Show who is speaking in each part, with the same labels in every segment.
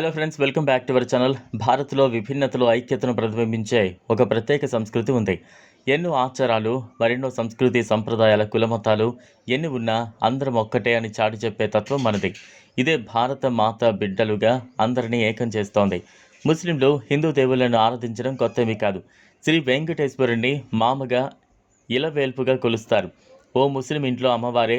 Speaker 1: Hello friends welcome back to our channel భారత్లో విభిన్నతలో ఐక్యతను ప్రతిబింబించే ఒక ప్రత్యేక సంస్కృతి ఉంది. ఎన్నో ఆచారాలు మరెన్నో సంస్కృతి సంప్రదాయాల కులమతాలు ఎన్ని ఉన్నా అందరం ఒక్కటే అని చాటి చెప్పే తత్వం మనది. ఇదే భారత మాత బిడ్డలుగా అందరినీ ఏకం చేస్తోంది. ముస్లింలు హిందూ దేవుళ్ళను ఆరాధించడం కొత్తవి కాదు. శ్రీ వెంకటేశ్వరుణ్ణి మామగా ఇలవేల్పుగా కొలుస్తారు. ఓ ముస్లిం ఇంట్లో అమ్మవారే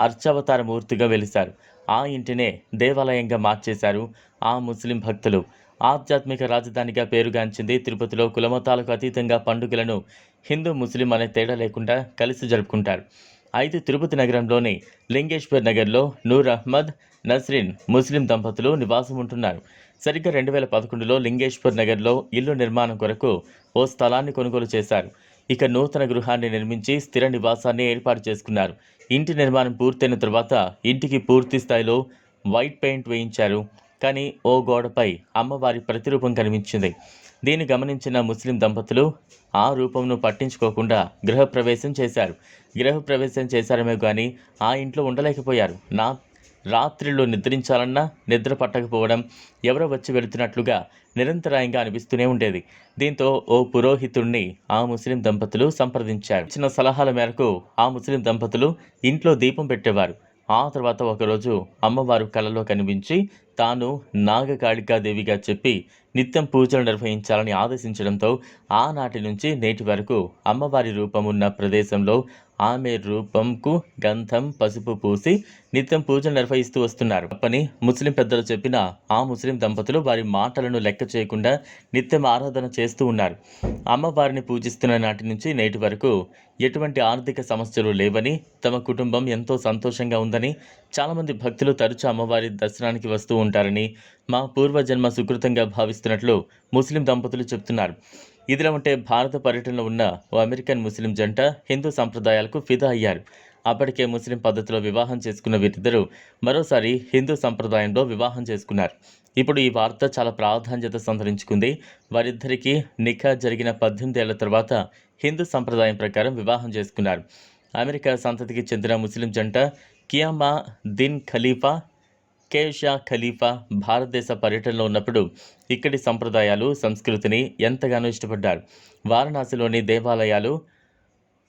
Speaker 1: అర్చవతార మూర్తిగా వెలిశారు. ఆ ఇంటినే దేవాలయంగా మార్చేశారు ఆ ముస్లిం భక్తులు. ఆధ్యాత్మిక రాజధానిగా పేరుగాంచింది తిరుపతిలో కులమతాలకు అతీతంగా పండుగలను హిందూ ముస్లిం అనే తేడా లేకుండా కలిసి జరుపుకుంటారు. అయితే తిరుపతి నగరంలోని లింగేశ్వర్ నగర్లో నూర్ అహ్మద్ నస్రిన్ ముస్లిం దంపతులు నివాసం ఉంటున్నారు సరిగ్గా రెండు వేల పదకొండులో లింగేశ్వర్ నగర్లో ఇల్లు నిర్మాణం కొరకు ఓ స్థలాన్ని కొనుగోలు చేశారు. ఇక నూతన గృహాన్ని నిర్మించి స్థిర నివాసాన్ని ఏర్పాటు చేసుకున్నారు. ఇంటి నిర్మాణం పూర్తయిన తర్వాత ఇంటికి పూర్తి స్థాయిలో వైట్ పెయింట్ వేయించారు. కానీ ఓ గోడపై అమ్మవారి ప్రతిరూపం కనిపించింది. దీన్ని గమనించిన ముస్లిం దంపతులు ఆ రూపంను పట్టించుకోకుండా గృహప్రవేశం చేశారు. గృహప్రవేశం చేశారమే కానీ ఆ ఇంట్లో ఉండలేకపోయారు. నా రాత్రిలో నిద్రించాలన్నా నిద్ర పట్టకపోవడం ఎవరో వచ్చి వెళుతున్నట్లుగా నిరంతరాయంగా అనిపిస్తూనే ఉండేది. దీంతో ఓ పురోహితుణ్ణి ఆ ముస్లిం దంపతులు సంప్రదించారు. ఇచ్చిన సలహాల మేరకు ఆ ముస్లిం దంపతులు ఇంట్లో దీపం పెట్టేవారు. ఆ తర్వాత ఒకరోజు అమ్మవారు కలలో కనిపించి తాను నాగకాళికాదేవిగా చెప్పి నిత్యం పూజలు నిర్వహించాలని ఆదేశించడంతో ఆనాటి నుంచి నేటి వరకు అమ్మవారి రూపం ఉన్న ప్రదేశంలో ఆమె రూపంకు గంధం పసుపు పూసి నిత్యం పూజలు నిర్వహిస్తూ వస్తున్నారు. పని ముస్లిం పెద్దలు చెప్పిన ఆ ముస్లిం దంపతులు వారి మాటలను లెక్క చేయకుండా నిత్యం ఆరాధన చేస్తూ ఉన్నారు. అమ్మవారిని పూజిస్తున్న నాటి నుంచి నేటి వరకు ఎటువంటి ఆర్థిక సమస్యలు లేవని తమ కుటుంబం ఎంతో సంతోషంగా ఉందని చాలామంది భక్తులు తరచూ అమ్మవారి దర్శనానికి వస్తూ ఉంటారని మా పూర్వజన్మ సుకృతంగా భావిస్తున్నట్లు ముస్లిం దంపతులు చెప్తున్నారు. ఇదిలా ఉంటే భారత పర్యటనలో ఉన్న ఓ అమెరికన్ ముస్లిం జంట హిందూ సంప్రదాయాలకు ఫిదా అయ్యారు. అప్పటికే ముస్లిం పద్ధతిలో వివాహం చేసుకున్న వీరిద్దరూ మరోసారి హిందూ సంప్రదాయంలో వివాహం చేసుకున్నారు. ఇప్పుడు ఈ వార్త చాలా ప్రాధాన్యత సంతరించుకుంది. వారిద్దరికీ నిఖా జరిగిన పద్దెనిమిది ఏళ్ళ తర్వాత హిందూ సంప్రదాయం ప్రకారం వివాహం చేసుకున్నారు. అమెరికా సంతతికి చెందిన ముస్లిం జంట కియామా దిన్ ఖలీఫా కేషా ఖలీఫా భారతదేశ పర్యటనలో ఉన్నప్పుడు ఇక్కడి సంప్రదాయాలు సంస్కృతిని ఎంతగానో ఇష్టపడ్డారు. వారణాసిలోని దేవాలయాలు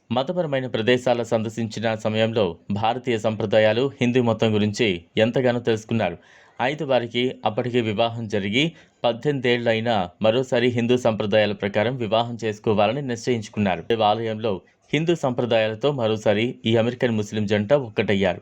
Speaker 1: మతపరమైన ప్రదేశాల సందర్శించిన సమయంలో భారతీయ సంప్రదాయాలు హిందూ మతం గురించి ఎంతగానో తెలుసుకున్నారు. అయితే వారికి అప్పటికే వివాహం జరిగి పద్దెనిమిదేళ్ళైనా మరోసారి హిందూ సంప్రదాయాల ప్రకారం వివాహం చేసుకోవాలని నిశ్చయించుకున్నారు. దేవాలయంలో హిందూ సంప్రదాయాలతో మరోసారి ఈ అమెరికన్ ముస్లిం జంట ఒక్కటయ్యారు.